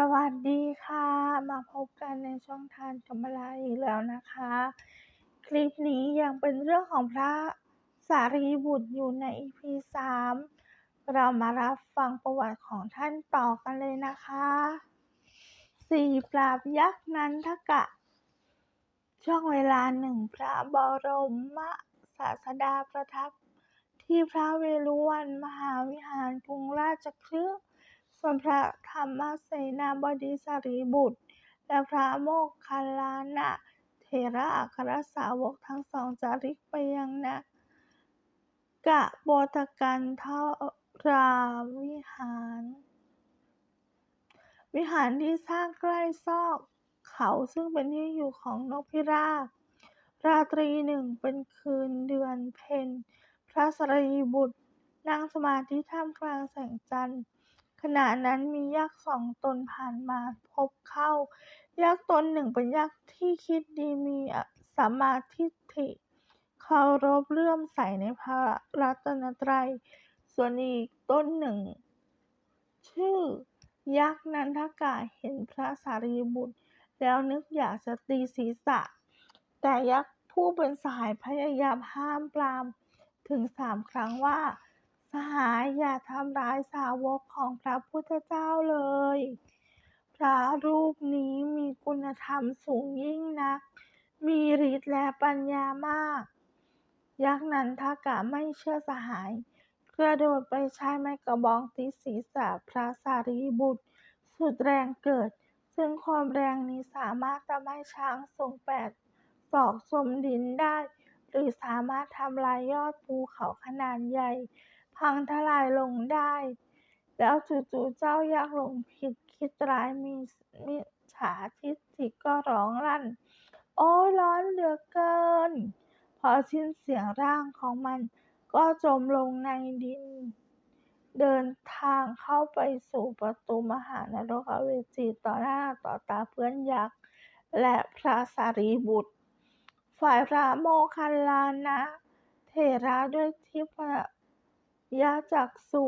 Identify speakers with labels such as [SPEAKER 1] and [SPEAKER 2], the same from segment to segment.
[SPEAKER 1] สวัสดีค่ะ มาพบกันในช่องทานกำมลาอีกแล้วนะคะ คลิปนี้ยังเป็นเรื่องของพระสารีบุตรอยู่ใน EP 3 เรามารับฟังประวัติของท่านต่อกันเลยนะคะสี่ปราบยักษ์นันทกะ ช่วงเวลาหนึ่งพระบรมศาสดาประทับ ที่พระเวรุวันมหาวิหารกรุงราชคฤห์ ส่วนพระธรรมเสนาบดีสารีบุตร และพระโมคคัลลานะเถระอัครสาวกทั้งสองจาริกไปยังนะกะโบตกันทราวิหาร วิหารที่สร้างใกล้ซอกเขาซึ่งเป็นที่อยู่ของนกพิราบ ราตรีหนึ่งเป็นคืนเดือนเพ็ญพระสรีบุตรนั่งสมาธิท่ามกลางแสงจันทร์ ณะนั้นมียักษ์สองตนผ่านมาพบเข้า ยักษ์ตนหนึ่งเป็นยักษ์ที่คิดดีมีสัมมาทิฏฐิเคารพเลื่อมใสในพระรัตนตรัย ส่วนอีกต้นหนึ่ง ชื่อ ยักษ์นันทกะเห็นพระสารีบุตร แล้วนึกอยากจะตีศีรษะ แต่ยักษ์ผู้เป็นสายพยายามห้ามปราม ถึงสามครั้งว่า สหายอย่าทำร้ายสาวกของพระพุทธเจ้าเลย พระรูปนี้มีคุณธรรมสูงยิ่งนัก มีฤทธิ์และปัญญามาก ยักษ์นันทกะไม่เชื่อสหาย กระโดดไปใช้ไม้กระบองตีศีรษะพระสารีบุตร สุดแรงเกิด ซึ่งความแรงนี้สามารถทำให้ช้างทรงแปดศอกสมดินได้ หรือสามารถทำลายยอดภูเขาขนาดใหญ่ พังทลายลงได้ แล้วจู่ๆเจ้ายักษ์หลงผิดคิดร้ายมีมิจฉาทิฏฐิก็ร้องลั่น โอ้ยร้อนเหลือเกิน พอสิ้นเสียงร่างของมันก็จมลงในดิน เดินทางเข้าไปสู่ประตูมหานรกอเวจีต่อหน้าต่อตาเพื่อนยักษ์ และพระสารีบุตร ฝ่ายพระโมคคัลลานะ เถระด้วยทิพ ยจักษุ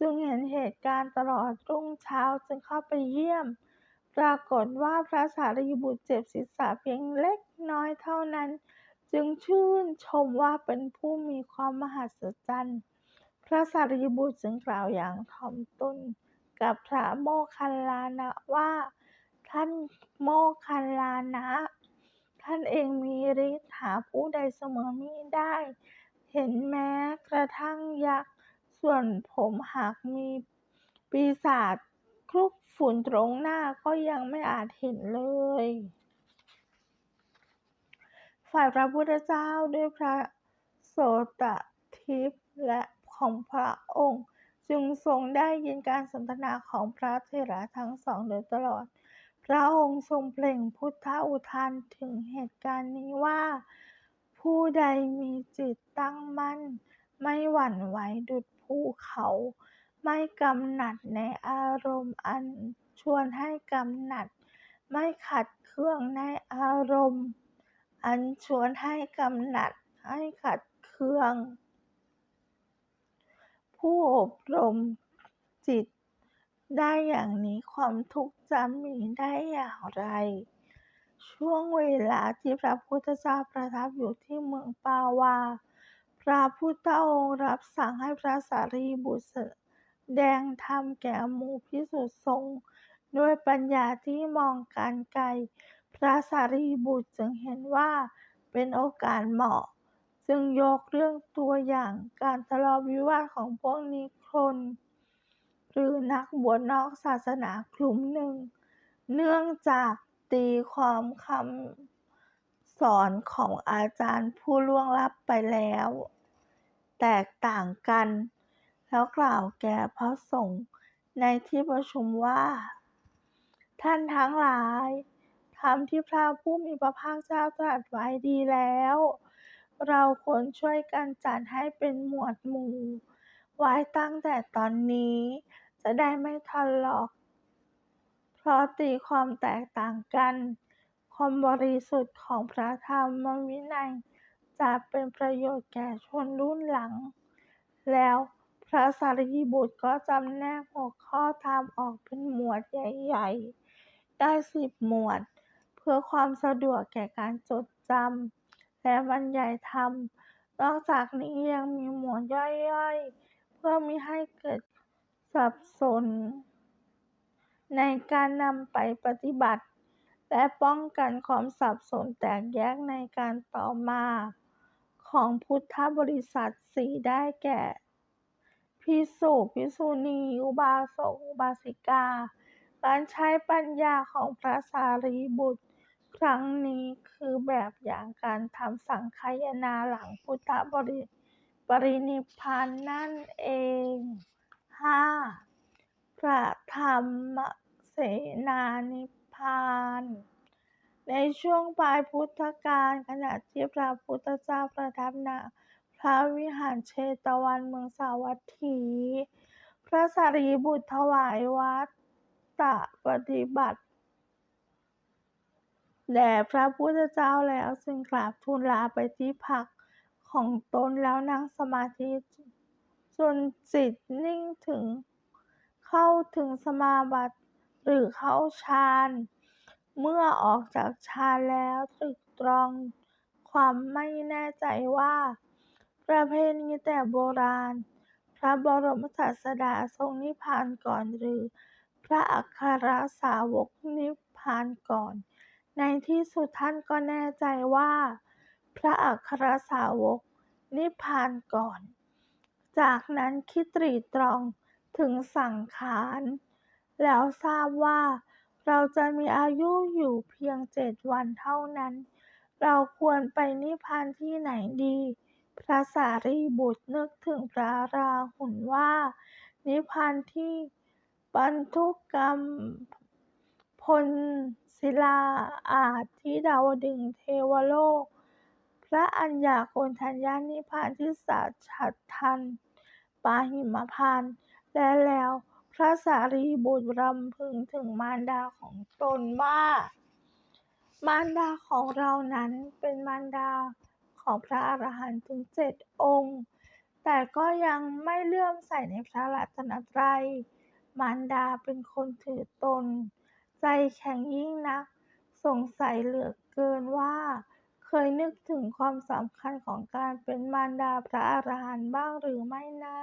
[SPEAKER 1] จึงเห็นเหตุการณ์ตลอดรุ่งเช้าจึงเข้าไปเยี่ยม ปรากฏว่าพระสารีบุตรเจ็บศีรษะเพียงเล็กน้อยเท่านั้น จึงชื่นชมว่าเป็นผู้มีความมหัศจรรย์พระสารีบุตรจึงกล่าวอย่างถ่อมตนกับพระโมคคัลลานะว่า ท่านโมคคัลลานะ ท่านเองมีฤทธิ์หาผู้ใดเสมอมิได้ เห็นแม้กระทั่งยักษ์ ส่วนผมหากมีปีศาจคลุกฝุ่นตรงหน้าก็ยังไม่อาจเห็นเลย ฝ่ายพระพุทธเจ้าด้วยพระโสตทิพย์และของพระองค์จึงทรงได้ยินการสนทนาของพระเถระทั้งสองโดยตลอด พระองค์ทรงเปล่งพุทธอุทานถึงเหตุการณ์นี้ว่า ผู้ใดมีจิตตั้งมั่น ไม่หวั่นไหวดุจภูเขา ไม่กำหนัดในอารมณ์อันชวนให้กำหนัด ไม่ขัดเครื่องในอารมณ์ อันชวนให้กำหนัด ให้ขัดเครื่อง ผู้อบรมจิตได้อย่างนี้ความทุกข์จะมีได้อย่างไร ช่วงเวลาที่พระพุทธเจ้าประทับอยู่ที่เมืองปาวา พระพุทธองค์รับสั่งให้พระสารีบุตรแดงธรรมแก่หมู่ภิกษุสงฆ์ด้วยปัญญาที่มองการไกล พระสารีบุตรจึงเห็นว่าเป็นโอกาสเหมาะ จึงยกเรื่องตัวอย่างการทะเลาะวิวาทของพวกนิครนหรือนักบวชนอกศาสนากลุ่มหนึ่ง เนื่องจาก ตีความคำสอนของอาจารย์ผู้ล่วงลับไปแล้ว แตกต่างกัน แล้วกล่าวแก่พระสงฆ์ในที่ประชุมว่า ท่านทั้งหลายธรรมที่พระผู้มีพระภาคเจ้าตรัสไว้ดีแล้ว เราควรช่วยกันจัดให้เป็นหมวดหมู่ ไว้ตั้งแต่ตอนนี้จะได้ไม่ทะเลาะ เพราะตีความแตกต่างกัน ความบริสุทธิ์ของพระธรรมวินัยจะเป็นประโยชน์แก่ชนรุ่นหลัง แล้วพระสารีบุตรก็จำแนกหัวข้อธรรมออกเป็นหมวดใหญ่ๆ ได้สิบหมวด เพื่อความสะดวกแก่การจดจำและบรรยายธรรม นอกจากนี้ยังมีหมวดย่อยๆ เพื่อมิให้เกิดสับสน ในการนำไปปฏิบัติ และป้องกันความสับสนแตกแยกในการต่อมาของพุทธบริษัทสี่ได้แก่ภิกษุภิกษุณีอุบาสกอุบาสิกา การใช้ปัญญาของพระสารีบุตร ครั้งนี้คือแบบอย่างการทำสังคายนาหลังพุทธบริปรินิพพานนั่นเองห้า พระธรรมเสนานิพานในช่วงปลายพุทธกาลขณะที่พระพุทธเจ้าประทับณพระวิหารเชตวันเมืองสาวัตถี พระสารีบุตรถวายวัดตตปฏิบัติแด่พระพุทธเจ้าแล้วจึงกราบทูลลาไปที่พักของตนแล้วนั่งสมาธิจนจิตนิ่งถึง เข้าถึงสมาบัติหรือเข้าฌาน เมื่อออกจากฌานแล้วตรึกตรองความไม่แน่ใจว่า ประเพณีแต่โบราณ พระบรมศาสดาทรงนิพพานก่อนหรือ พระอัครสาวกนิพพานก่อน ในที่สุดท่านก็แน่ใจว่า พระอัครสาวกนิพพานก่อน จากนั้นคิดตรีตรอง ถึงสังขาร แล้วทราบว่าเราจะมีอายุอยู่เพียงเจ็ดวันเท่านั้น เราควรไปนิพพานที่ไหนดี พระสารีบุตรนึกถึงพระราหุลว่า นิพพานที่ปันทุกกรรมพลศิลาอาสน์ที่ดาวดึงเทวโลก พระอัญญาโกณฑัญญานิพพานที่สัจฉัตทันปาหิมพาน และแล้วพระสารีบุตรรำพึงถึงมารดาของตนว่า มารดาของเรานั้นเป็นมารดาของพระอรหันต์ถึงเจ็ดองค์ แต่ก็ยังไม่เลื่อมใสในพระรัตนตรัย มารดาเป็นคนถือตน ใจแข็งยิ่งนัก สงสัยเหลือเกินว่า เคยนึกถึงความสำคัญของการเป็นมารดาพระอรหันต์บ้างหรือไม่นะ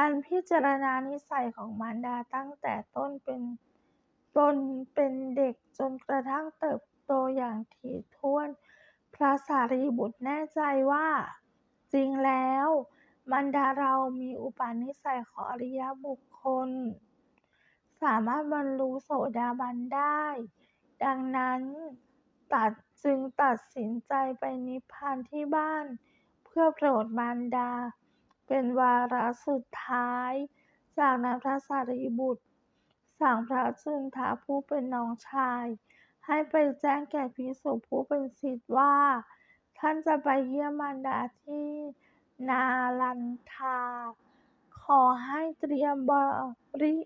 [SPEAKER 1] ครั้นพิจารณานิสัยของมารดาตั้งแต่ต้นเป็นตนเป็นเด็กจนกระทั่งเติบโตอย่างถี่ถ้วน พระสารีบุตรแน่ใจว่า จริงแล้วมารดาเรามีอุปนิสัยของอริยบุคคล สามารถบรรลุโสดาบันได้ ดังนั้นตัดจึงตัดสินใจไปนิพพานที่บ้าน เพื่อโปรดมารดา เป็นวาระสุดท้าย จากนั้นพระสารีบุตร สั่งพระจุนทะผู้เป็นน้องชาย ให้ไปแจ้งแก่ภิกษุผู้เป็นศิษย์ว่า ท่านจะไปเยี่ยมมารดาที่นาลันทา ขอให้เตรียมบริ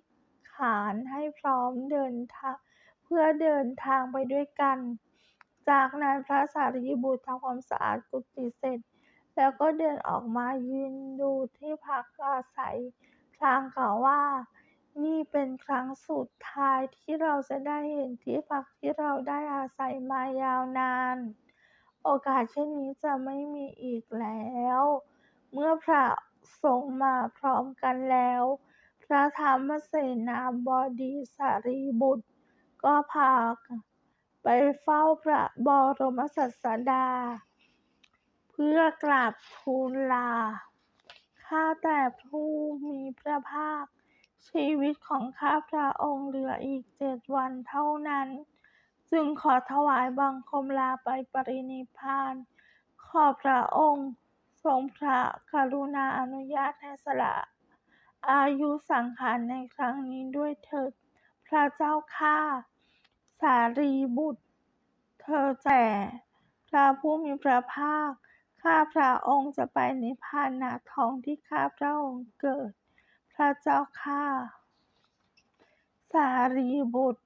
[SPEAKER 1] ขารให้พร้อมเดินทางเพื่อเดินทางไปด้วยกัน จากนั้นพระสารีบุตรทำความสะอาดกุฏิเสร็จ แล้วก็เดินออกมายืนดูที่พักอาศัย พลางกล่าวว่า นี่เป็นครั้งสุดท้ายที่เราจะได้เห็นที่พักที่เราได้อาศัยมายาวนาน โอกาสเช่นนี้จะไม่มีอีกแล้ว เมื่อพระสงฆ์มาพร้อมกันแล้ว พระธรรมเสนาบดีสารีบุตร ก็พาไปเฝ้าพระบรมศาสดา พื่อกราบทูลลา ข้าแต่ผู้มีพระภาค ชีวิตของข้าพระองค์เหลืออีกเจ็ดวันเท่านั้น จึงขอถวายบังคมลาไปปรินิพาน ขอพระองค์ทรงพระกรุณาอนุญาตให้สละอายุสังขารในครั้งนี้ด้วยเถิดพระเจ้าข้าสารีบุตร เธอแต่พระผู้มีพระภาค ข้าพระองค์จะไปนิพพานณท้องที่ข้าพระองค์เกิด พระเจ้าข้า สารีบุตร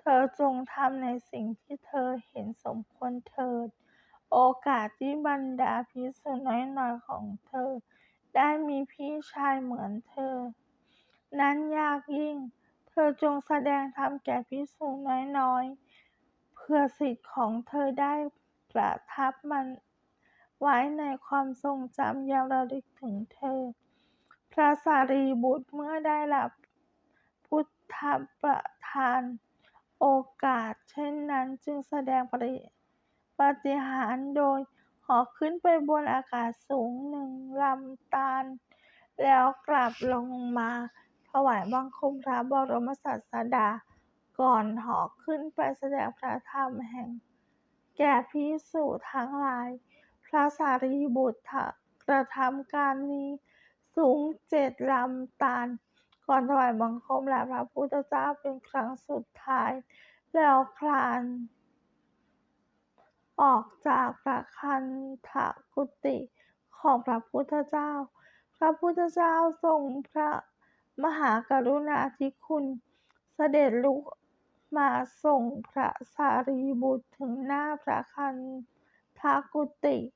[SPEAKER 1] เธอจงทำในสิ่งที่เธอเห็นสมควรเถิด โอกาสที่บรรดาภิกษุน้อยๆของเธอ ได้มีพี่ชายเหมือนเธอ นั้นยากยิ่ง เธอจงแสดงธรรมแก่ภิกษุน้อยๆ เพื่อสิทธิ์ของเธอได้ประทับมัน ไว้ในความทรงจำยามระลึกถึงเธอ พระสารีบุตรเมื่อได้รับพุทธประทานโอกาส เช่นนั้นจึงแสดงปริปฏิหารโดยหาะขึ้นไปบนอากาศสูงหนึ่งลำตาล แล้วกลับลงมาถวายบังคมพระบรมศาสดา ก่อนหาะขึ้นไปแสดงพระธรรมแห่ง แก่ภิกษุทั้งหลาย ระสารีบุตรกระทำการนี้สูงเจ็ดลำตาล ก่อนถวายบังคมแด่พระพุทธเจ้าเป็นครั้งสุดท้าย แล้วคลาน ออกจากพระคันธกุฏีของพระพุทธเจ้า พระพุทธเจ้าทรงพระมหากรุณาธิคุณเสด็จลุกมาส่งพระสารีบุตรถึงหน้าพระคันธกุฏีพ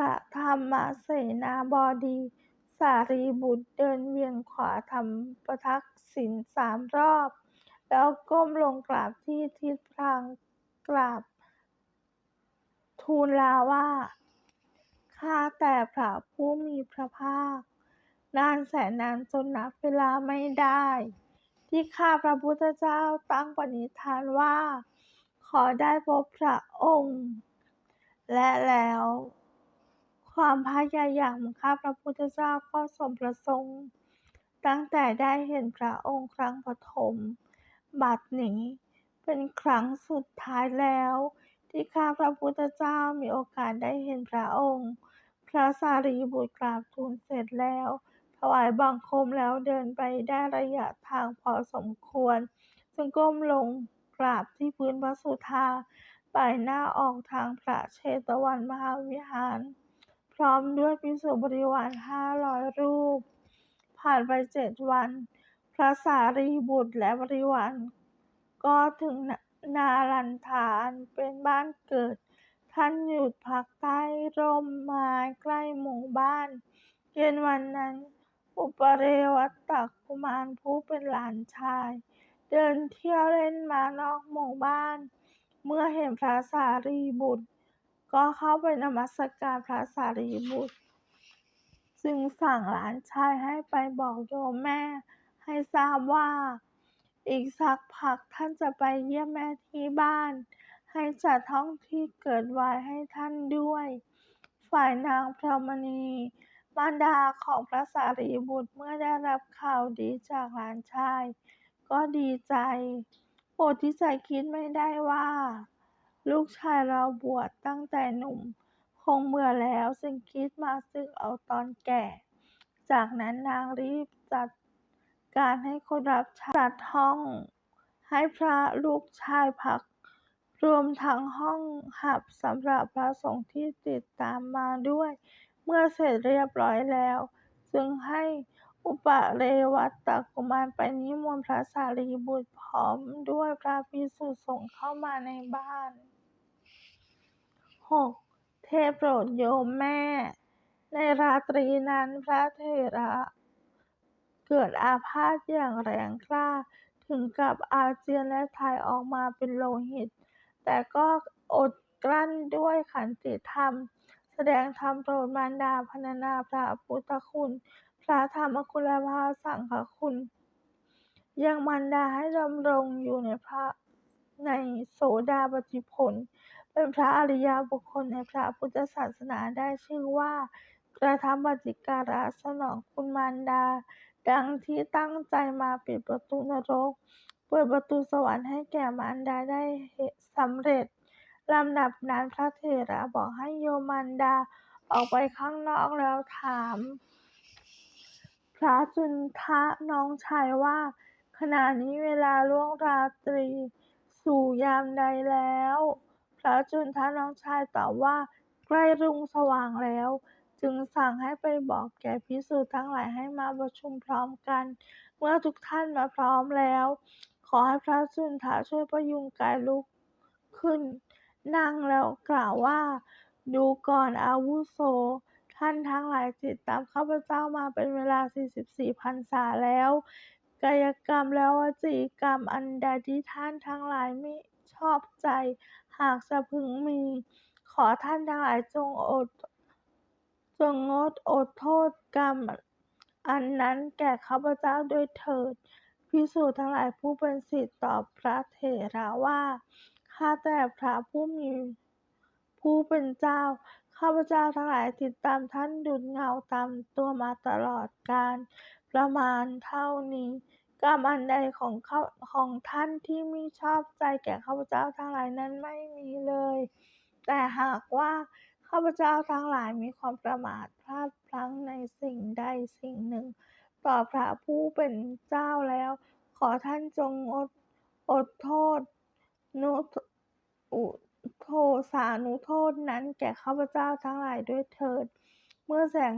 [SPEAKER 1] ระธรรมเสนาบดี สารีบุตรเดินเวียนขวาทำประทักษิณสามรอบ แล้วก้มลงกราบที่ทิศพลางกราบ ทูลลาว่า ข้าแต่พระผู้มีพระภาค นานแสนนานจนนับเวลาไม่ได้ ที่ข้าพระพุทธเจ้าตั้งปณิธานว่า ขอได้พบพระองค์ และแล้ว ความพยายามของข้าพระพุทธเจ้าก็สมประสงค์ ตั้งแต่ได้เห็นพระองค์ครั้งปฐม บัดนี้เป็นครั้งสุดท้ายแล้ว ที่ข้าพระพุทธเจ้ามีโอกาสได้เห็นพระองค์ พระสารีบุตรกราบทูลเสร็จแล้ว ถวายบังคมแล้วเดินไปได้ระยะทางพอสมควร จึงก้มลงกราบที่พื้นพระสุธาป่ายหน้าออกทางพระเชตวันมหาวิหาร พร้อมด้วยภิกษุบริวารห้าร้อยรูป ผ่านไปเจ็ดวัน พระสารีบุตรและบริวารก็ถึงนาลันทานเป็นบ้านเกิด ท่านหยุดพักใต้ร่มไม้ใกล้หมู่บ้าน เย็นวันนั้น อุปเรวัตกุมารผู้เป็นหลานชาย เดินเที่ยวเล่นมานอกหมู่บ้าน เมื่อเห็นพระสารีบุตร ก็เข้าไปนมัสการพระสารีบุตร จึงสั่งหลานชายให้ไปบอกโยมแม่ ให้ทราบว่า อีกสักพักท่านจะไปเยี่ยมแม่ที่บ้าน ให้จัดห้องที่เกิดไว้ให้ท่านด้วย ฝ่ายนางพรหมณีมารดาของพระสารีบุตรเมื่อได้รับข่าวดีจากหลานชาย ก็ดีใจอดที่จะคิดไม่ได้ว่า ลูกชายเราบวชตั้งแต่หนุ่ม คงเบื่อแล้วจึงคิดมาสึกเอาตอนแก่ จากนั้นนางรีบจัดการให้คนรับใช้จัดห้อง ให้พระลูกชายพัก รวมทั้งห้องหับสำหรับพระสงฆ์ที่ติดตามมาด้วย เมื่อเสร็จเรียบร้อยแล้ว จึงให้ อุปเรวัตกุมารไปนิมนต์พระสารีบุตรพร้อมด้วยพระภิกษุสงฆ์เข้ามาในบ้าน 6. เทพโปรดโยมแม่ ในราตรีนั้นพระเถระ เกิดอาพาธอย่างแรงกล้า ถึงกับอาเจียนและถ่ายออกมาเป็นโลหิต แต่ก็อดกลั้นด้วยขันติธรรม แสดงธรรมโปรดมารดาพรรณนาพระพุทธคุณ พระธรรมคุละพระสังฆคุณ ยังมารดาให้ดำรงอยู่ในพระในโสดาปฏิผล เป็นพระอริยบุคคลในพระพุทธศาสนาได้ชื่อว่ากระทำปฏิการะสนองคุณมารดา ดังที่ตั้งใจมาปิดประตูนรก เปิดประตูสวรรค์ให้แก่มารดาได้สำเร็จลำดับนั้นพระเถระบอกให้โยมมารดาออกไปข้างนอกแล้วถาม พระจุนทะน้องชายว่า ขณะนี้เวลาล่วงราตรี สู่ยามใดแล้ว พระจุนทะน้องชายตอบว่า ใกล้รุ่งสว่างแล้ว จึงสั่งให้ไปบอกแก่ภิกษุทั้งหลายให้มาประชุมพร้อมกัน เมื่อทุกท่านมาพร้อมแล้ว ขอให้พระจุนทะช่วยพยุงกายลุกขึ้น นั่งแล้วกล่าวว่า ดูก่อนอาวุโส ท่านทั้งหลายติดตามข้าพเจ้ามาเป็นเวลา 44พรรษาแล้ว กายกรรมและวจีกรรมอันใดที่ท่านทั้งหลายไมิชอบใจ หากจะพึงมี ขอท่านทั้งหลายจงอด จงงดอดโทษกรรมอันนั้นแก่ข้าพเจ้าด้วยเถิดภิกษุทั้งหลายผู้เป็นศิษย์ตอบพระเถระว่า ข้าแต่พระผู้มีผู้เป็นเจ้า ข้าพเจ้าทั้งหลายติดตามท่านดุจเงาตามตัวมาตลอดกาลประมาณเท่านี้กรรมอันใดของข้าของท่านที่มิชอบใจแก่ข้าพเจ้าทั้งหลายนั้นไม่มีเลย แต่หากว่าข้าพเจ้าทั้งหลายมีความประมาทพลาดพลั้งในสิ่งใดสิ่งหนึ่ง ต่อพระผู้เป็นเจ้าแล้ว ขอท่านจงอดอดโทษนุอุ โทสานุโทษนั้นแก่ข้าพเจ้าทั้งหลายด้วยเถิด เมื่อแสง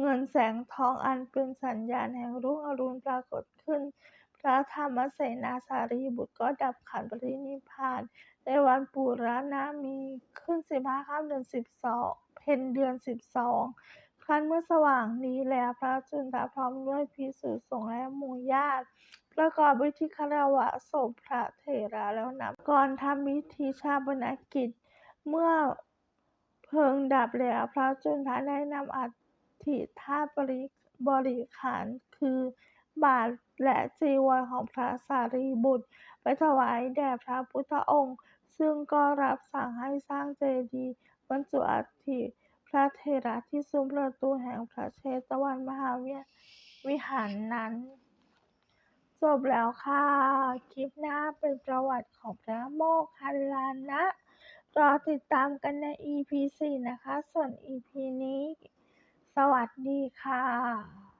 [SPEAKER 1] เงินแสงทองอันเป็นสัญญาณแห่งรุ่งอรุณปรากฏขึ้น พระธรรมเสนาสารีบุตรก็ดับขันธปรินิพาน ในวันปุรณะมีขึ้นสิบห้าค่ำเดือนสิบสองเพ็ญเดือนสิบสองครั้นเมื่อสว่างนี้แล้วพระจุนทะพร้อมด้วยภิกษุสงฆ์และมูญาติ ประกอบพิธีคารวะศพพระเถระแล้วนำก่อนทำพิธีชาปนกิจ เมื่อเพลิงดับแล้ว พระจุนทะได้นำอัฐิธาตุบริบริขารคือบาตรและจีวรของพระสารีบุตร ไปถวายแด่พระพุทธองค์ ซึ่งก็รับสั่งให้สร้างเจดีย์บรรจุอัฐิพระเถระที่ซุ้มประตูแห่งพระเชตวันมหาวิหารนั้น จบแล้วค่ะ คลิปหน้าเป็นประวัติของพระโมคคัลลานะ รอติดตามกันใน EP 4 นะคะ ส่วน EP นี้ สวัสดีค่ะ